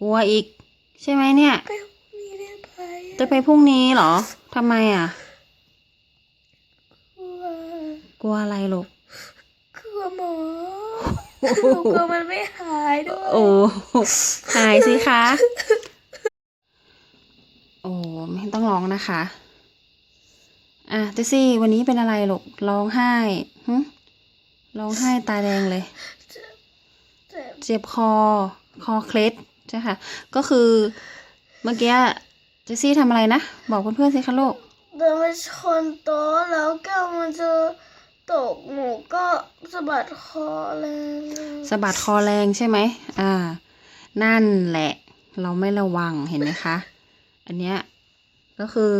กลัวอีก ใช่ไหมเนี่ยไปมีได้ไปจะไปพรุ่งนี้เหรอทำไมอะ กลัวกลัวอะไรลูกกลัวหมอกลัวมันไม่หายด้วยโอ้หายสิคะ โอ้ไม่ต้องร้องนะคะอะเจสซี่วันนี้เป็นอะไรลูกร้องไห้หึร้องไห้ตาแดงเลย เจ็บเจ็บคอ คอเคล็ด ใช่ค่ะ ก็คือเมื่อกี้เจสซี่ทำอะไรนะ บอกเพื่อนๆสิคะลูกเดินไปชนโต๊ะแล้วแก้วมันจะตกหนูก็สะบัดคอแรงสะบัดคอแรงใช่ไหมอ่า นั่นแหละ เราไม่ระวังเห็นไหมคะ อันเนี้ยก็คือ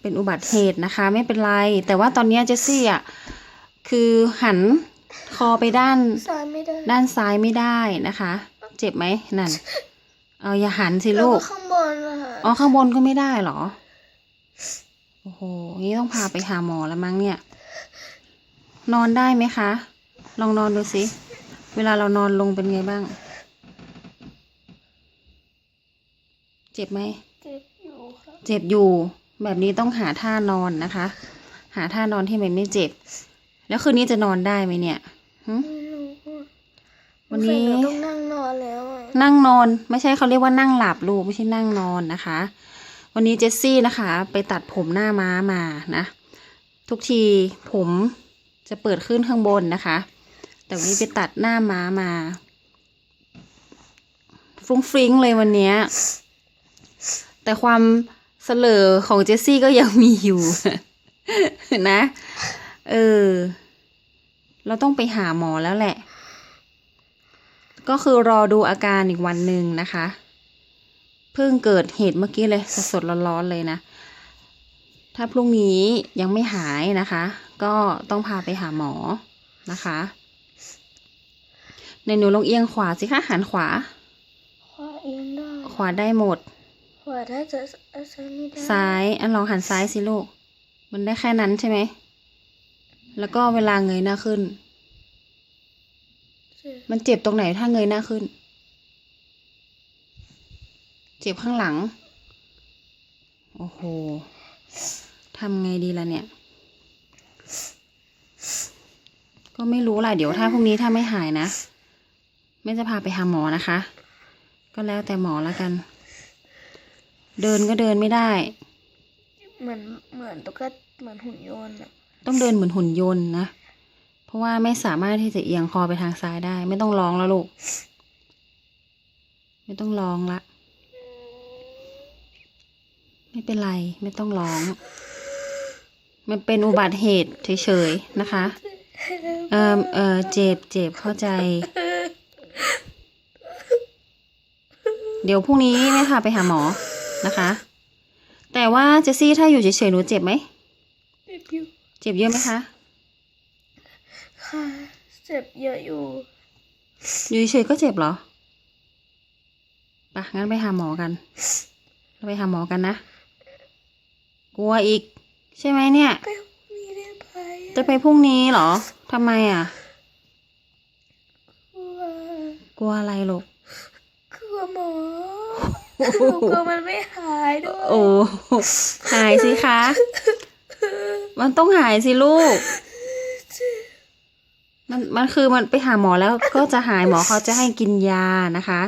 เป็นอุบัติเหตุนะคะ ไม่เป็นไร แต่ว่าตอนเนี้ยเจสซี่อะคือหันคอไปด้านสายไม่ได้ด้านซ้ายไม่ได้นะคะ เจ็บไหมนั่น เอาอย่าหันสิแล้วลูก็กข้างบนนะคะอ๋อข้างบนก็ไม่ได้เหรอ โอ้โหงี้ต้องพาไปหาหมอแล้วมั้งเนี่ย นอนได้ไหมคะ ลองนอนดูสิ เวลาเรานอนลงเป็นไงบ้าง เจ็บไหม เจ็บอยู่ค่ะเจ็บอยู่ แบบนี้ต้องหาท่านอนนะคะ หาท่านอนที่มันไม่เจ็บ แล้วคืนนี้จะนอนได้ไหมเนี่ยหึไม่รู้อะ วันนี้สงสัยหต้องนั่งนอนแล้วอะนั่งนอนไม่ใช่เขาเรียกว่านั่งหลับลูกไม่ใช่นั่งนอนนะคะ วันนี้เจสซี่นะคะ ไปตัดผมหน้าม้ามานะ ทุกทีผมจะเปิดขึ้นข้างบนนะคะ แต่วันนี้ไปตัดหน้าม้ามา ฟรุ้งฟริ้งเลยวันเนี้ยแต่ความเสลอของเจสซี่ก็ยังมีอยู่นะ เออ เราต้องไปหาหมอแล้วแหละ ก็คือรอดูอาการอีกวันหนึ่งนะคะ เพิ่งเกิดเหตุเมื่อกี้เลยสดๆร้อนๆเลยนะ ถ้าพรุ่งนี้ยังไม่หายนะคะ ก็ต้องพาไปหาหมอนะคะ ในหนูลองเอียงขวาสิคะหันขวา ขวาเอียงได้ ขวาได้หมด ขวาถ้าจะซ้ายไม่ได้ ซ้ายอันลองหันซ้ายสิลูก มันได้แค่นั้นใช่ไหม แล้วก็เวลาเงยหน้าขึ้นเจ็บ มันเจ็บตรงไหนถ้าเงยหน้าขึ้น เจ็บข้างหลัง โอ้โหทำไงดีล่ะเนี่ย ก็ไม่รู้ล่ะเดี๋ยวถ้าพรุ่งนี้ถ้าไม่หายนะ ไม่จะพาไปหาหมอนะคะ ก็แล้วแต่หมอแล้วกัน เดินก็เดินไม่ได้ เหมือนเหมือนตุ๊กตาเหมือนหุ่นยนต์อะต้องเดินเหมือนหุ่นยนต์นะ เพราะว่าไม่สามารถที่จะเอียงคอไปทางซ้ายได้ ไม่ต้องร้องแล้วลูก ไม่ต้องร้องละ ไม่เป็นไร ไม่ต้องร้อง มันเป็นอุบัติเหตุเฉยๆนะคะ เออเออเจ็บเจ็บเข้าใจ เดี๋ยวพรุ่งนี้แม่พาไปหาหมอนะคะ แต่ว่าเจสซี่ถ้าอยู่เฉยๆหนูเจ็บไหม เจ็บอยู่ เจ็บเยอะไหมคะ ค่ะ เจ็บเยอะอยู่ อยู่เฉยๆก็เจ็บเหรอปะงั้นไปหาหมอกัน เราไปหาหมอกันนะ กลัวอีก ใช่ไหมเนี่ย ไปมีได้ไปจะไปพรุ่งนี้เหรอทำไมอะ กลัวกลัวอะไรลูกกลัวหมอกลัวมันไม่หายด้วยโอ้หายสิคะ มันต้องหายสิลูก มันมันคือมันไปหาหมอแล้วก็จะหายหมอเขาจะให้กินยานะคะ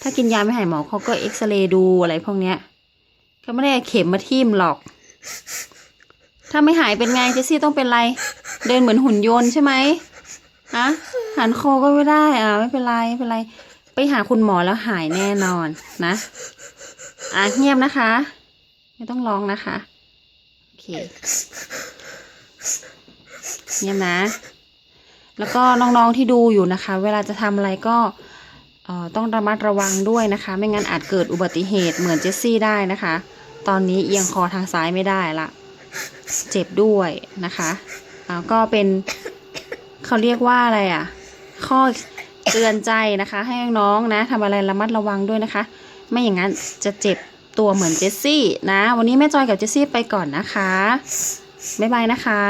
ถ้ากินยาไม่หายหมอเขาก็เอ็กซเรย์ดูอะไรพวกเนี้ยเขาไม่ได้เข็มมาทิ่มหรอก ถ้าไม่หายเป็นไงเจสซี่ต้องเป็นไร เดินเหมือนหุ่นยนต์ใช่ไหมฮะหันคอก็ไม่ได้อะไม่เป็นไรไม่เป็นไร ไปหาคุณหมอแล้วหายแน่นอนนะ อะเงียบนะคะ ไม่ต้องร้องนะคะโอเคเงียบนะ แล้วก็น้องๆที่ดูอยู่นะคะ เวลาจะทำอะไรก็ต้องระมัดระวังด้วยนะคะ ไม่งั้นอาจเกิดอุบัติเหตุเหมือนเจสซี่ได้นะคะ ตอนนี้เอียงคอทางซ้ายไม่ได้ละ เจ็บด้วยนะคะอ่าก็เป็นเขาเรียกว่าอะไรอะ ข้อเตือนใจนะคะ ให้น้องๆนะทำอะไรระมัดระวังด้วยนะคะ ไม่อย่างนั้นจะเจ็บตัวเหมือนเจสซี่นะ วันนี้แม่จอยกับเจสซี่ไปก่อนนะคะ บ๊ายบายนะคะ